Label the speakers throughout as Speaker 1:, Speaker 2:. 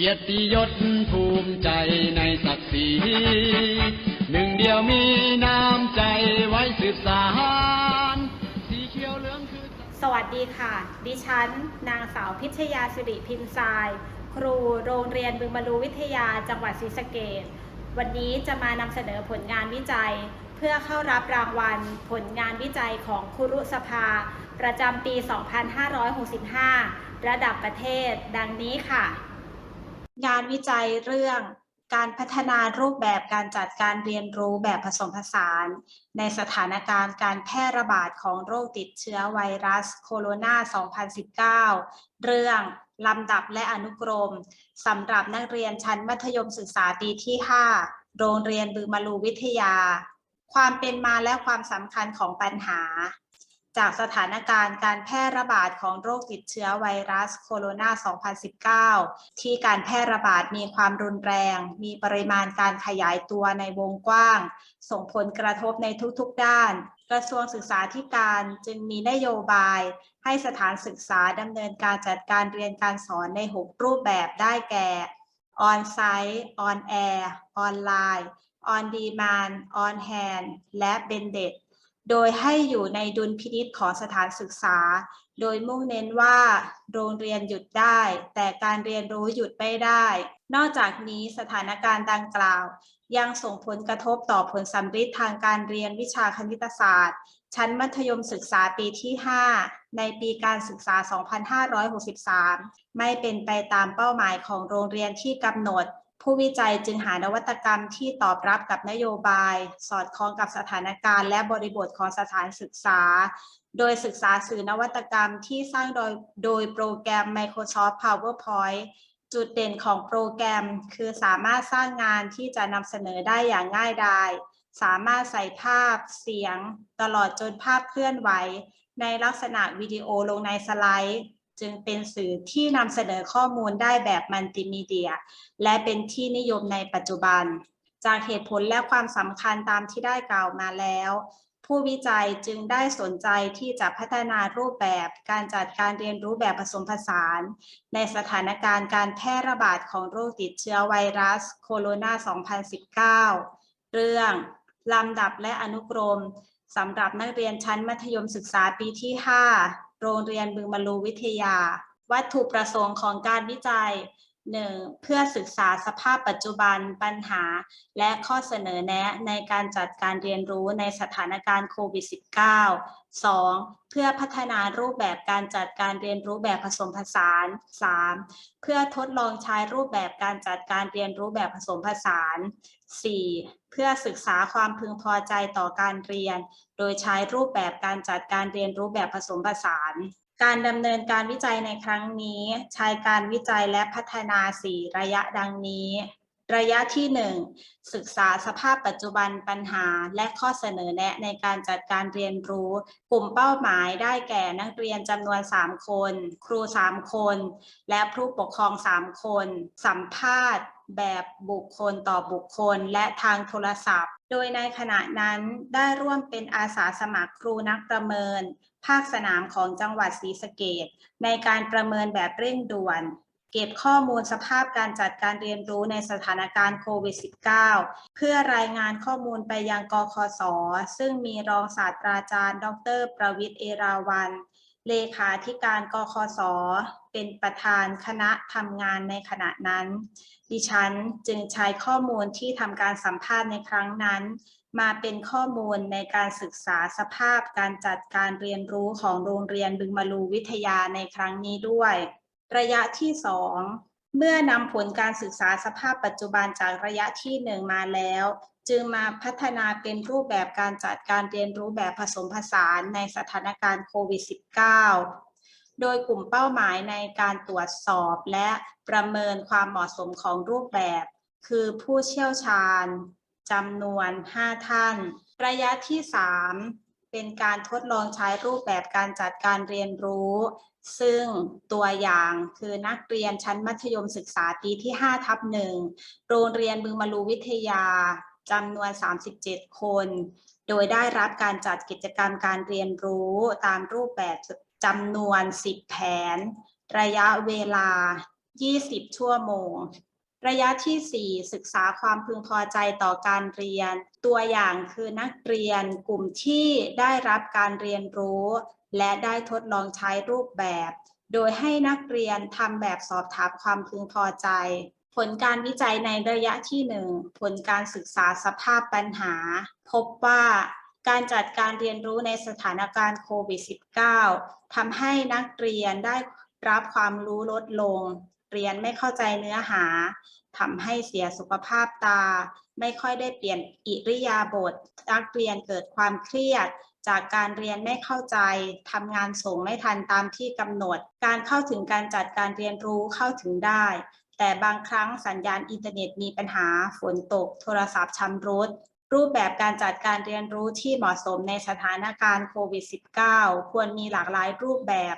Speaker 1: เกียรติยศภูมิใจในศักดิ์ศรีหนึ่งเดียวมีน้ำใจไว้สืบสานสีเขียวเหลืองคือ
Speaker 2: สวัสดีค่ะ ดิฉัน นางสาวพิชยาสิริพิมพ์ทราย ครูโรงเรียนบึงบรรลูวิทยาจังหวัดศรีสะเกษวันนี้จะมานำเสนอผลงานวิจัย เพื่อเข้ารับรางวัล ผลงานวิจัยของครุสภา ประจำปี 2565 ระดับประเทศ ดังนี้ค่ะ งานวิจัยเรื่องการพัฒนารูปแบบการจัดการเรียนรู้แบบผสมผสาน ในสถานการณ์การแพร่ระบาดของโรคติดเชื้อไวรัสโคโรนา 2019 เรื่องลำดับและอนุกรมสำหรับนักเรียนชั้นมัธยมศึกษาปีที่ 5 โรงเรียนบึงมาลูวิทยา ความเป็นมาและความสำคัญของปัญหา จากสถานการณ์การแพร่ระบาดของโรคติดเชื้อไวรัสโคโรนา 2019 ที่การแพร่ระบาดมีความรุนแรง มีปริมาณการขยายตัวในวงกว้าง ส่งผลกระทบในทุกๆด้าน กระทรวงศึกษาธิการจึงมีนโยบาย ให้สถานศึกษาดำเนินการจัดการเรียนการสอนใน 6 รูปแบบได้แก่ On-site On-air ออนไลน์ On demand On hand และ Blended โดยให้อยู่ในดุลพินิษของสถานศึกษา โดยมุ่งเน้นว่า โรงเรียนหยุดได้ แต่การเรียนรู้หยุดไม่ได้ นอกจากนี้สถานการณ์ดังกล่าว ยังส่งผลกระทบต่อผลสัมฤทธิ์ทางการเรียนวิชาคณิตศาสตร์ ชั้นมัธยมศึกษาปีที่ 5 ในปีการศึกษา 2563 ไม่เป็นไปตามเป้าหมายของโรงเรียนที่กำหนด ผู้วิจัยจึงหานวัตกรรมที่ตอบรับกับนโยบาย สอดคล้องกับสถานการณ์และบริบทของสถานศึกษา โดยศึกษาสื่อนวัตกรรมที่สร้างโดยโดยโปรแกรม Microsoft PowerPoint จุดเด่นของโปรแกรมคือสามารถสร้างงานที่จะนำเสนอได้อย่างง่ายดายสามารถใส่ภาพเสียง ตลอดจนภาพเคลื่อนไหว ในลักษณะวิดีโอลงในสไลด์ จึงเป็นสื่อที่นำเสนอข้อมูลได้แบบมัลติมีเดีย และเป็นที่นิยมในปัจจุบัน จากเหตุผลและความสำคัญตามที่ได้กล่าวมาแล้ว ผู้วิจัยจึงได้สนใจที่จะพัฒนารูปแบบการจัดการเรียนรู้แบบผสมผสาน ในสถานการณ์การแพร่ระบาดของโรคติดเชื้อไวรัสโคโรนา 2019 เรื่องลำดับและอนุกรมสำหรับนักเรียนชั้นมัธยมศึกษาปีที่ 5 โรงเรียนบึงบรรลูวิทยา วัตถุประสงค์ของการวิจัย 1. เพื่อศึกษาสภาพปัจจุบันปัญหา และข้อเสนอแนะในการจัดการเรียนรู้ในสถานการณ์โควิด -19 2. เพื่อพัฒนารูปแบบการจัดการเรียนรู้แบบผสมผสาน 3. เพื่อทดลองใช้รูปแบบการจัดการเรียนรู้แบบผสมผสาน 4. เพื่อศึกษาความพึงพอใจต่อการเรียน โดยใช้รูปแบบการจัดการเรียนรู้แบบผสมผสาน การดำเนินการวิจัยในครั้งนี้ ใช้การวิจัยและพัฒนา 4 ระยะดังนี้ ระยะที่ 1 ศึกษาสภาพปัจจุบันปัญหา และข้อเสนอแนะในการจัดการเรียนรู้ กลุ่มเป้าหมายได้แก่นักเรียนจำนวน 3 คน ครู 3 คน และผู้ปกครอง 3 คน สัมภาษณ์ แบบบุคคลต่อบุคคลและทางโทรศัพท์ โดยในขณะนั้นได้ร่วมเป็นอาสาสมัครครูนักประเมิน ภาคสนามของจังหวัดศรีสะเกษในการประเมินแบบเร่งด่วน เก็บข้อมูลสภาพการจัดการเรียนรู้ในสถานการณ์โควิด -19 เพื่อรายงานข้อมูลไปยังกคส ซึ่งมีรองศาสตราจารย์ ดร ประวิทย์เอราวันเลขาธิการกคส เป็นประธานคณะทำงานในขณะนั้น ดิฉันจึงใช้ข้อมูลที่ทำการสัมภาษณ์ในครั้งนั้น มาเป็นข้อมูลในการศึกษาสภาพการจัดการเรียนรู้ของโรงเรียนบึงมาลูวิทยาในครั้งนี้ด้วย ระยะที่ 2 เมื่อนำผลการศึกษาสภาพปัจจุบันจากระยะที่ 1 มาแล้วจึงมาพัฒนาเป็นรูปแบบการจัดการเรียนรู้แบบผสมผสานในสถานการณ์โควิด -19 โดยกลุ่มเป้าหมายในการตรวจสอบและประเมินความเหมาะสมของรูปแบบ คือผู้เชี่ยวชาญจำนวน 5 ท่าน ระยะที่ 3 เป็นการทดลองใช้รูปแบบการจัดการเรียนรู้ ซึ่งตัวอย่างคือนักเรียนชั้นมัธยมศึกษาปีที่5ทับหนึ่งโรงเรียนบึงมาลูวิทยาจำนวน 37 คน โดยได้รับการจัดกิจกรรมการเรียนรู้ตามรูปแบบ จำนวน 10 แผน ระยะเวลา 20 ชั่วโมง ระยะที่ 4 ศึกษาความพึงพอใจต่อการเรียน ตัวอย่างคือนักเรียนกลุ่มที่ได้รับการเรียนรู้ และได้ทดลองใช้รูปแบบ โดยให้นักเรียนทำแบบสอบถามความพึงพอใจ ผลการวิจัยในระยะที่ 1 ผลการศึกษาสภาพปัญหา พบว่า การจัดการเรียนรู้ในสถานการณ์โควิด -19 ทำให้นักเรียนได้รับความรู้ลดลง เรียนไม่เข้าใจเนื้อหาทำให้เสียสุขภาพตา ไม่ค่อยได้เปลี่ยนอิริยาบถนักเรียนเกิดความเครียด จากการเรียนไม่เข้าใจทำงานส่งไม่ทันตามที่กำหนด การเข้าถึงการจัดการเรียนรู้เข้าถึงได้ แต่บางครั้งสัญญาณอินเทอร์เน็ตมีปัญหาฝนตก โทรศัพท์ชำรุด รูปแบบการจัดการเรียนรู้ที่เหมาะสมในสถานการณ์โควิด -19 ควรมีหลากหลายรูปแบบ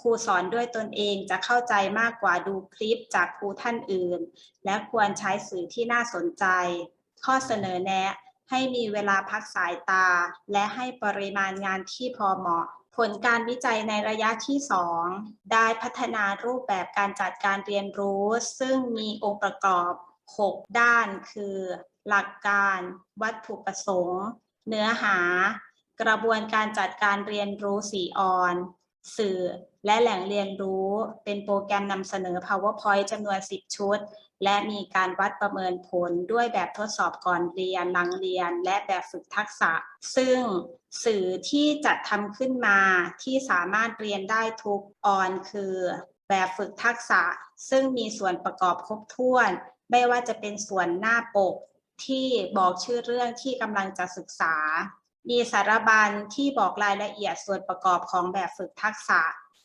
Speaker 2: ครูสอนด้วยตนเองจะเข้าใจมากกว่าดูคลิปจากครูท่านอื่น และควรใช้สื่อที่น่าสนใจ ข้อเสนอแนะ ให้มีเวลาพักสายตา และให้ปริมาณงานที่พอเหมาะ ผลการวิจัยในระยะที่ 2 ได้พัฒนารูปแบบการจัดการเรียนรู้ ซึ่งมีองค์ประกอบ 6 ด้านคือ หลักการ วัตถุประสงค์ เนื้อหา กระบวนการจัดการเรียนรู้สีออน สื่อและแหล่งเรียนรู้ เป็นโปรแกรมนำเสนอ PowerPoint จำนวน 10 ชุด และมีการวัดประเมินผลด้วยแบบทดสอบก่อนเรียน หลังเรียน และแบบฝึกทักษะ ซึ่งสื่อที่จัดทำขึ้นมาที่สามารถเรียนได้ทุกออนคือแบบฝึกทักษะ ซึ่งมีส่วนประกอบครบถ้วน ไม่ว่าจะเป็นส่วนหน้าปก ที่บอกชื่อเรื่องที่กำลังจะศึกษา มีสารบัญที่บอกรายละเอียดส่วนประกอบของแบบฝึกทักษะ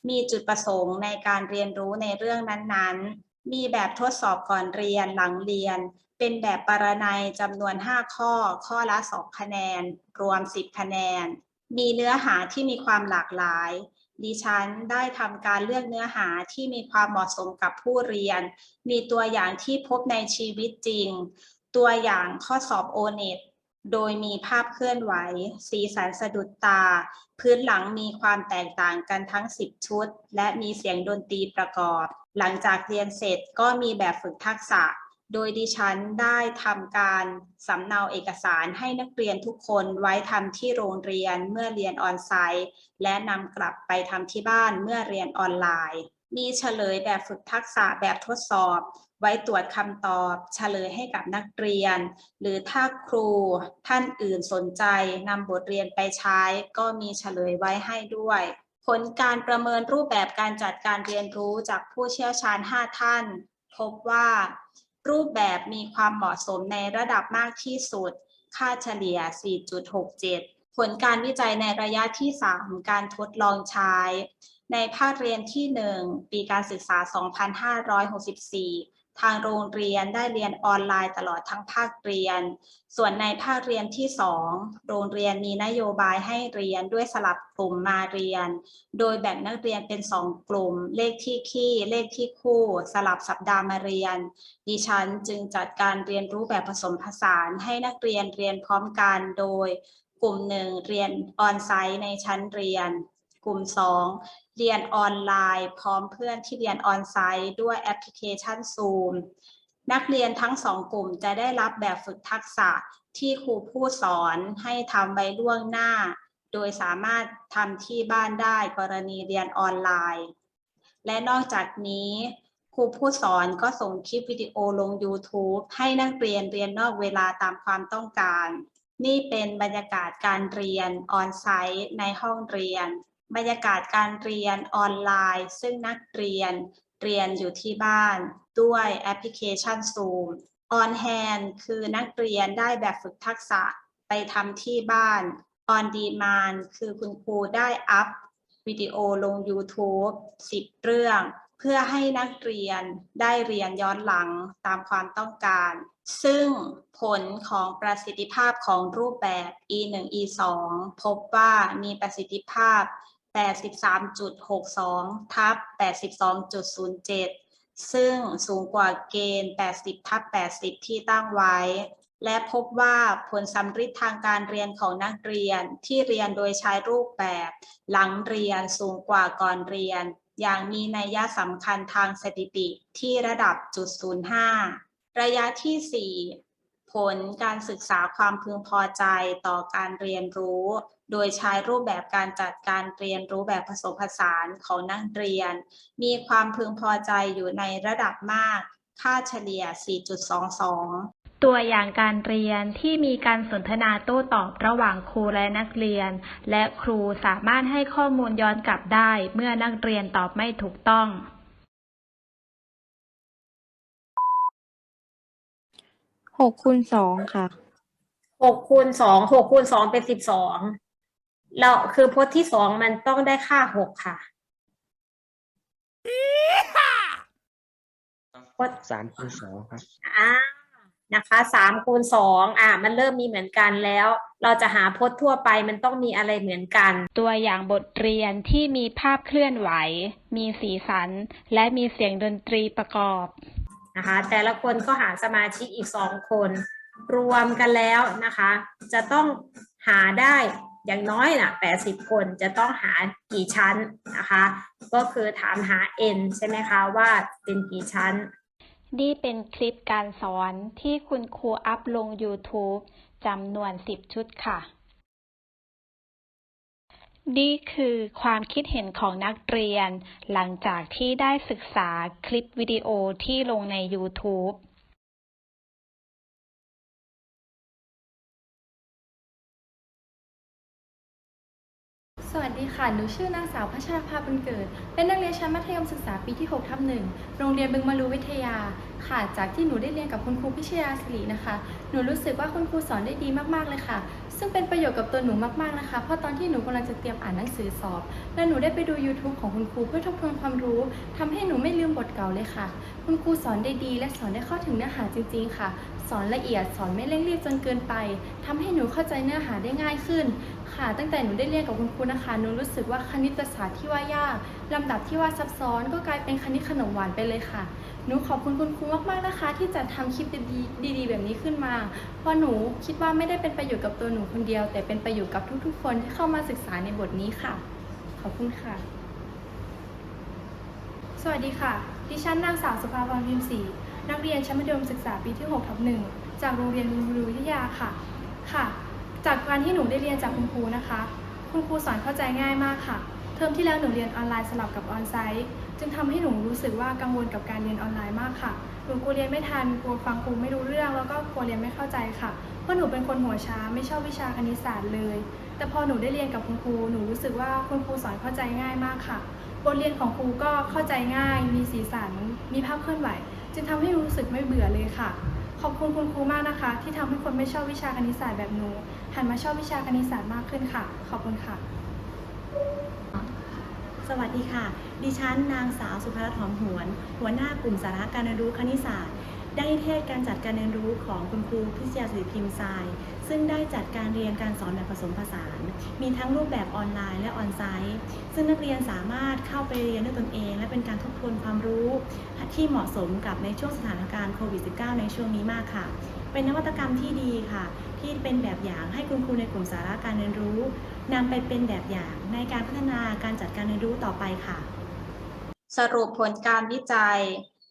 Speaker 2: มีจุดประสงค์ในการเรียนรู้ในเรื่องนั้นๆ มีแบบทดสอบก่อนเรียนหลังเรียน เป็นแบบปรนัยจำนวน 5 ข้อ ข้อละ 2 คะแนน รวม 10 คะแนน มีเนื้อหาที่มีความหลากหลายดิฉันได้ทำการเลือกเนื้อหาที่มีความเหมาะสมกับผู้เรียน มีตัวอย่างที่พบในชีวิตจริง ตัวอย่างข้อสอบ o n e t โดยมีภาพเคลื่อนไหว สีสันสะดุดตา พื้นหลังมีความแตกต่างกันทั้ง 10 ชุด และมีเสียงดนตรีประกอบ หลังจากเรียนเสร็จก็มีแบบฝึกทักษะ โดยดิฉันได้ทำการสำเนาเอกสารให้นักเรียนทุกคนไว้ทำที่โรงเรียนเมื่อเรียนออนไซต์ และนำกลับไปทำที่บ้านเมื่อเรียนออนไลน์ มีเฉลยแบบฝึกทักษะแบบทดสอบ ไว้ตรวจคำตอบ เฉลยให้กับนักเรียน หรือถ้าครูท่านอื่นสนใจนำบทเรียนไปใช้ ก็มีเฉลยไว้ให้ด้วย ผลการประเมินรูปแบบการจัดการเรียนรู้จากผู้เชี่ยวชาญ 5 ท่าน พบว่ารูปแบบมีความเหมาะสมในระดับมากที่สุด ค่าเฉลี่ย 4.67 ผลการวิจัยในระยะที่ 3 การทดลองใช้ ในภาคเรียนที่ 1 ปีการศึกษา 2564 ทางโรงเรียนได้เรียนออนไลน์ตลอดทั้งภาคเรียน ส่วนในภาคเรียนที่ 2 โรงเรียนมีนโยบายให้เรียนด้วยสลับกลุ่มมาเรียน โดยแบ่งนักเรียนเป็น 2 กลุ่ม เลขที่คี่ เลขที่คู่ สลับสัปดาห์มาเรียน ดิฉันจึงจัดการเรียนรู้แบบผสมผสานให้นักเรียนเรียนพร้อมกันโดยกลุ่มหนึ่งเรียนออนไซต์ในชั้นเรียน กลุ่ม 2 เรียนออนไลน์ พร้อมเพื่อนที่เรียนออนไซต์ด้วยแอปพลิเคชัน Zoom นักเรียนทั้งสองกลุ่มจะได้รับแบบฝึกทักษะที่ครูผู้สอนให้ทำไว้ล่วงหน้า โดยสามารถทำที่บ้านได้กรณีเรียนออนไลน์ และนอกจากนี้ครูผู้สอนก็ส่งคลิปวิดีโอลง YouTube ให้นักเรียนเรียนนอกเวลาตามความต้องการ นี่เป็นบรรยากาศการเรียนออนไซต์ในห้องเรียน บรรยากาศการเรียนออนไลน์ ซึ่งนักเรียนเรียนอยู่ที่บ้านด้วยแอปพลิเคชัน Zoom On Hand คือนักเรียนได้แบบฝึกทักษะไปทำที่บ้าน On Demand คือคุณครูได้อัพวิดีโอลง YouTube 10 เรื่อง เพื่อให้นักเรียนได้เรียนย้อนหลังตามความต้องการ ซึ่งผลของประสิทธิภาพของรูปแบบ E1 E2 พบว่ามีประสิทธิภาพ 83.62 ทับ 82.07 ซึ่งสูงกว่าเกณฑ์ 80 ทับ 80 ที่ตั้งไว้ และพบว่าผลสำฤทธิ์ทางการเรียนของนักเรียนที่เรียนโดยใช้รูปแบบ หลังเรียนสูงกว่าก่อนเรียน อย่างมีนัยยะสำคัญทางสถิติที่ระดับจุด05ระยะที่ 4 ผลการศึกษาความพึงพอใจต่อการเรียนรู้ โดยใช้รูปแบบการจัดการเรียนรู้แบบผสมผสานของนักเรียน มีความพึงพอใจอยู่ในระดับมาก ค่าเฉลี่ย 4.22
Speaker 3: ตัวอย่างการเรียนที่มีการสนทนาโต้ตอบระหว่างครูและนักเรียน และครูสามารถให้ข้อมูลย้อนกลับได้เมื่อนักเรียนตอบไม่ถูกต้อง
Speaker 4: หกคูณสองค่ะ
Speaker 5: หกคูณสองหกคูณสองเป็นสิบสองแล้วคือพจน์ที่สองมันต้องได้ค่าหกค่ะพจน์
Speaker 6: สามคูณสองครับ
Speaker 5: อ่านะคะสามคูณสองอ่ามันเริ่มมีเหมือนกันแล้ว เราจะหาพจน์ทั่วไปมันต้องมีอะไรเหมือนกัน
Speaker 3: ตัวอย่างบทเรียนที่มีภาพเคลื่อนไหว มีสีสัน และมีเสียงดนตรีประกอบ
Speaker 5: นะคะแต่ละคนก็หาสมาชิกอีกสองคน รวมกันแล้วนะคะ จะต้องหาได้อย่างน้อยนะแปดสิบคนจะต้องหากี่ชั้นนะคะ ก็คือถามหา n ใช่ไหมคะว่าเป็นกี่ชั้น
Speaker 3: นี่เป็นคลิปการสอนที่คุณครูอัพลง YouTube จำนวน 10 ชุดค่ะ นี่คือความคิดเห็นของนักเรียน หลังจากที่ได้ศึกษาคลิปวิดีโอที่ลงใน YouTube
Speaker 7: วัสดีค่ะ หนูชื่อนางสาวพัชรภาบุญเกิด เป็นนักเรียนชั้นมัธยมศึกษาปีที่6ทับหนึ่งโรงเรียนบึงมารูวิทยา ค่ะ จากที่หนูได้เรียนกับคุณครูพิชยาสิรินะคะ หนูรู้สึกว่าคุณครูสอนได้ดีมากๆเลยค่ะ ซึ่งเป็นประโยชน์กับตัวหนูมากๆนะคะ เพราะตอนที่หนูกำลังจะเตรียมอ่านหนังสือสอบ และหนูได้ไปดู YouTube ของคุณครูเพื่อทบทวนความรู้ทำให้หนูไม่ลืมบทเก่าเลยค่ะ คุณครูสอนได้ดี และสอนได้เข้าถึงเนื้อหาจริง ๆ ค่ะ สอนละเอียด สอนไม่เร่งรีบจนเกินไปทำให้หนูเข้าใจเนื้อหาได้ง่ายขึ้น ค่ะ ตั้งแต่หนูได้เรียนกับคุณครูนะคะ หนูรู้สึกว่าคณิตศาสตร์ที่ว่ายากลำดับที่ว่าซับซ้อน ก็กลายเป็นคณิตขนมหวานไปเลยค่ะ หนูขอบคุณคุณครูมากๆนะคะ ที่จัดทำคลิปดีๆดีๆ แบบนี้ขึ้นมา เพราะหนูคิดว่าไม่ได้เป็นประโยชน์กับตัวหนูคนเดียว แต่เป็นประโยชน์กับทุกๆ คนที่เข้ามาศึกษาในบทนี้ค่ะ ขอบคุณค่ะ สวัสดีค่ะ ดิฉันนางสาวสุภาพรพิมพ์ศรี นักเรียนชั้นมัธยมศึกษาปีที่6ทับหนึ่งจากโรงเรียนวิรูวิทยาค่ะ ค่ะ จากการที่หนูได้เรียนจากคุณครูนะคะ คุณครูสอนเข้าใจง่ายมากค่ะ เทอมที่แล้วหนูเรียนออนไลน์สลับกับออนไซต์ จึงทำให้หนูรู้สึกว่ากังวลกับการเรียนออนไลน์มากค่ะ หนูกลัวเรียนไม่ทัน กลัวฟังครูไม่รู้เรื่อง แล้วก็กลัวเรียนไม่เข้าใจค่ะ เพราะหนูเป็นคนหัวช้า ไม่ชอบวิชาคณิตศาสตร์เลย แต่พอหนูได้เรียนกับคุณครู หนูรู้สึกว่าคุณครูสอนเข้าใจง่ายมากค่ะ บทเรียนของครูก็เข้าใจง่าย มีสีสัน มีภาพเคลื่อนไหว จึงทำให้รู้สึกไม่เบื่อเลยค่ะ ขอบคุณคุณครูมากนะคะ ที่ทำให้คนไม่ชอบวิชาคณิตศาสตร์แบบหนูหันมาชอบวิชาคณิตศาสตร์มากขึ้นค่ะ ขอบคุณค่ะ
Speaker 8: สวัสดีค่ะ ดิฉันนางสาวสุภรัตน์หอมหวน หัวหน้ากลุ่มสาระการเรียนรู้คณิตศาสตร์ ได้เทศการจัดการเรียนรู้ของคุณครูพิชยาสิริพิมพ์ทราย ซึ่งได้จัดการเรียนการสอนแบบผสมผสาน มีทั้งรูปแบบออนไลน์และออนไซต์ ซึ่งนักเรียนสามารถเข้าไปเรียนด้วยตนเอง และเป็นการทบทวนความรู้ที่เหมาะสมกับในช่วงสถานการณ์โควิด -19 ในช่วงนี้มากค่ะ เป็นนวัตกรรมที่ดีค่ะ ที่เป็นแบบอย่างให้คุณครูในกลุ่มสาระการเรียนรู้นำไปเป็นแบบอย่างในการพัฒนาการจัดการเรียนรู้ต่อไปค่ะ
Speaker 2: สรุปผลการวิจัย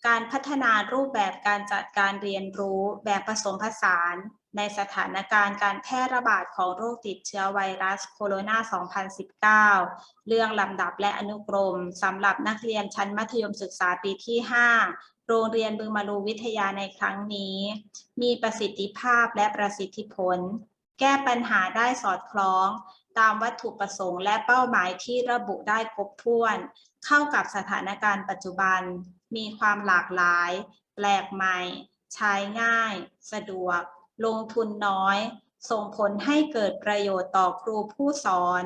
Speaker 2: การพัฒนารูปแบบการจัดการเรียนรู้แบบผสมผสาน ในสถานการณ์การแพร่ระบาดของโรคติดเชื้อไวรัสโคโรนา 2019 เรื่องลำดับและอนุกรมสำหรับนักเรียนชั้นมัธยมศึกษาปีที่ 5 โรงเรียนบึงมารูวิทยาในครั้งนี้ มีประสิทธิภาพและประสิทธิผล แก้ปัญหาได้สอดคล้อง ตามวัตถุประสงค์และเป้าหมายที่ระบุได้ครบถ้วน เข้ากับสถานการณ์ปัจจุบัน มีความหลากหลาย แปลกใหม่ ใช้ง่าย สะดวก ลงทุนน้อย ส่งผลให้เกิดประโยชน์ต่อครูผู้สอน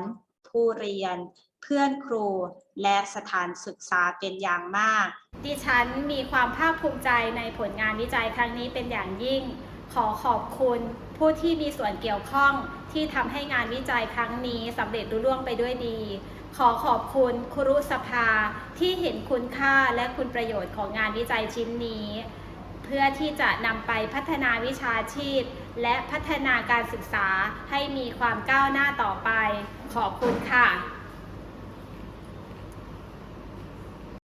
Speaker 2: ผู้เรียน เพื่อนครู และสถานศึกษาเป็นอย่างมาก
Speaker 3: ดิฉันมีความภาคภูมิใจในผลงานวิจัยครั้งนี้เป็นอย่างยิ่ง ขอขอบคุณ ผู้ที่มีส่วนเกี่ยวข้องที่ทำให้งานวิจัยครั้งนี้สำเร็จรุ่ร่วงไปด้วยดี ขอขอบคุณครุสภาที่เห็นคุณค่าและคุณประโยชน์ของงานวิจัยชิ้นนี้ เพื่อที่จะนำไปพัฒนาวิชาชีพ และพัฒนาการศึกษาให้มีความก้าวหน้าต่อไป ขอบคุณค่ะ